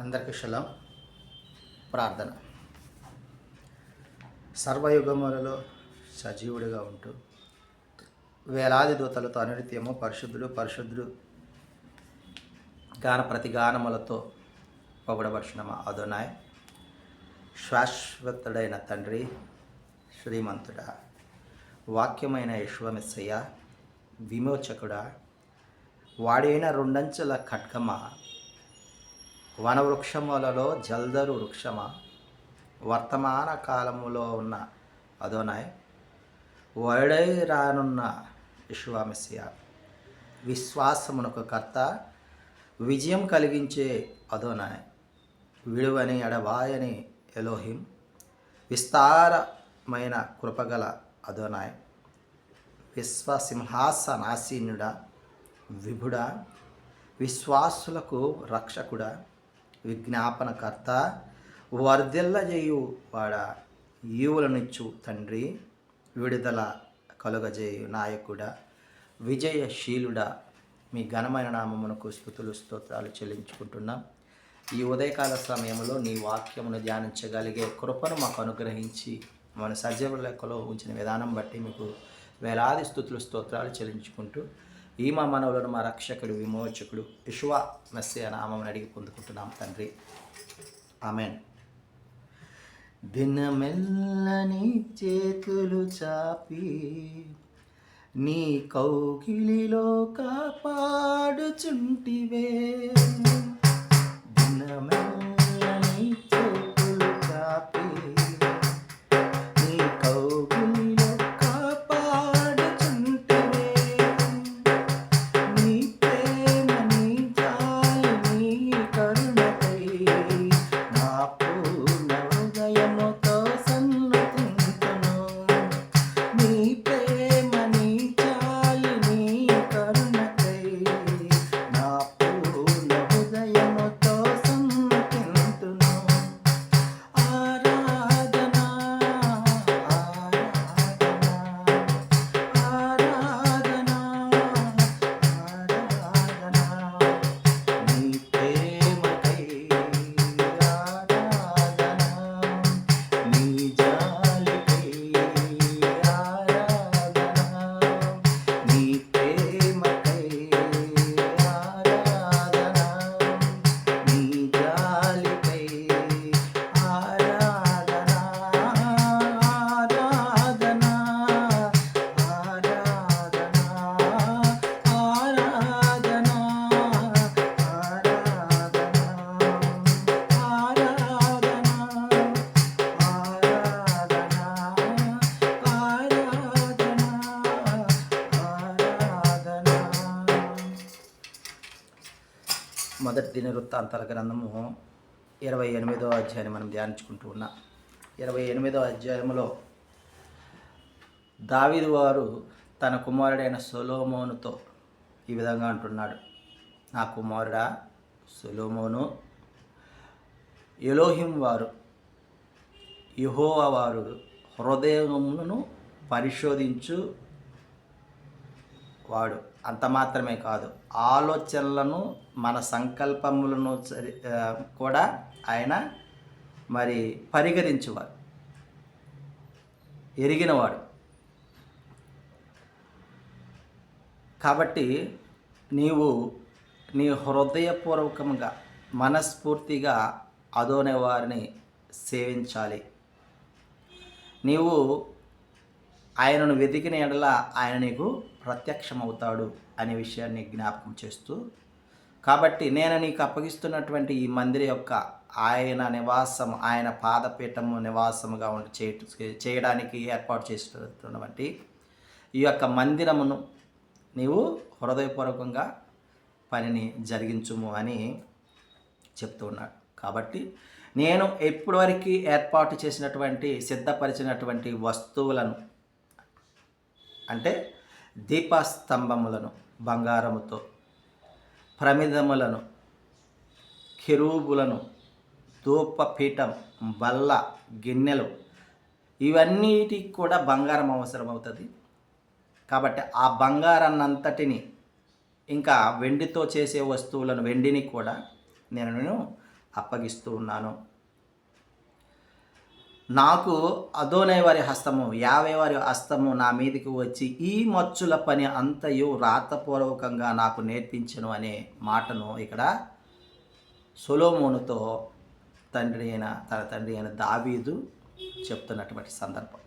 అందరికీ శలం. ప్రార్థన. సర్వయుగములలో సజీవుడిగా ఉంటూ వేలాది దూతలతో అనునిత్యము పరిశుద్ధుడు పరిశుద్ధుడు గాన ప్రతిగానములతో పొగడబడిన మా అదోనాయ్ శాశ్వతుడైన తండ్రి శ్రీమంతుడా వాక్యమైన యశ్వమిస్సయ్య విమోచకుడా వాడైన రెండంచెల ఖడ్గమ వనవృక్షములలో జల్దరు వృక్షమ? వర్తమాన కాలములో ఉన్న అదోనాయ్ వాడై రానున్న విశ్వామిస్య విశ్వాసమునకు కర్త విజయం కలిగించే అదోనాయ్ విడువని ఎడబాయని ఎలోహిం విస్తారమైన కృపగల అదోనాయ్. విశ్వసింహాసనాసీనుడా విభుడా విశ్వాసులకు రక్షకుడా విజ్ఞాపనకర్త వర్ధిల్లజేయు వాడ ఈవులనిచ్చు తండ్రి విడుదల కలుగజేయు నాయకుడా విజయశీలుడా. మీ ఘనమైన నామమునకు స్థుతులు స్తోత్రాలు చెల్లించుకుంటున్నాం. ఈ ఉదయకాల సమయంలో నీ వాక్యమును ధ్యానించగలిగే కృపను మాకు అనుగ్రహించి మన సజీవ లెక్కలో ఉంచిన విధానం బట్టి మీకు వేలాది స్థుతులు స్తోత్రాలు చెల్లించుకుంటూ ఈ మా మనవులను మా రక్షకుడు విమోచకుడు విశ్వ మెస్సే నామం అడిగి పొందుకుంటున్నాం తండ్రి. ఆమెన్. దినమెల్లని చేతులు చాపి నీ కౌకిలిలో కాపాడుచుంటివే. మొదటి దిన వృత్తాంతాల గ్రంథము ఇరవై ఎనిమిదో అధ్యాయాన్ని మనం ధ్యానించుకుంటూ ఉన్నాం. ఇరవై ఎనిమిదో అధ్యాయంలో దావిది వారు తన కుమారుడైన సొలోమోనుతో ఈ విధంగా అంటున్నాడు. నా కుమారుడా సొలోమోను ఎలోహిం వారు యెహోవా వారు హృదయమును పరిశోధించు వాడు. అంత మాత్రమే కాదు. ఆలోచనలను మన సంకల్పములను కూడా ఆయన మరి పరిగణించువాడు. ఎరిగినవాడు. కాబట్టి నీవు నీ హృదయపూర్వకంగా మనస్ఫూర్తిగా అదోనే వారిని సేవించాలి. నీవు ఆయనను వెతికిన ఎడల ఆయన నీకు ప్రత్యక్షమవుతాడు అనే విషయాన్ని జ్ఞాపకం చేస్తూ కాబట్టి నేను నీకు అప్పగిస్తున్నటువంటి ఈ మందిర యొక్క ఆయన నివాసం ఆయన పాదపీఠము నివాసముగా ఉండి చేయ చేయడానికి ఏర్పాటు చేసినటువంటి ఈ యొక్క మందిరమును నీవు హృదయపూర్వకంగా పనిని జరిగించుము అని చెప్తూ ఉన్నాడు. కాబట్టి నేను ఇప్పటివరకు ఏర్పాటు చేసినటువంటి సిద్ధపరిచినటువంటి వస్తువులను అంటే దీపస్తంభములను బంగారముతో ప్రమిదములను కెరూబులను ధూపపీఠం బల్ల గిన్నెలు. ఇవన్నిటికి కూడా బంగారం అవసరం అవుతుంది కాబట్టి ఆ బంగారాన్నంతటిని ఇంకా వెండితో చేసే వస్తువులను వెండిని కూడా నేను అప్పగిస్తూ ఉన్నాను. నాకు అదోనే వారి హస్తము యాభై వారి హస్తము నా మీదకి వచ్చి ఈ మచ్చుల పని అంతయు రాతపూర్వకంగా నాకు నేర్పించను అనే మాటను ఇక్కడ సొలోమోనుతో తండ్రి అయిన తన తండ్రి అయిన దావీదు చెప్తున్నటువంటి సందర్భం.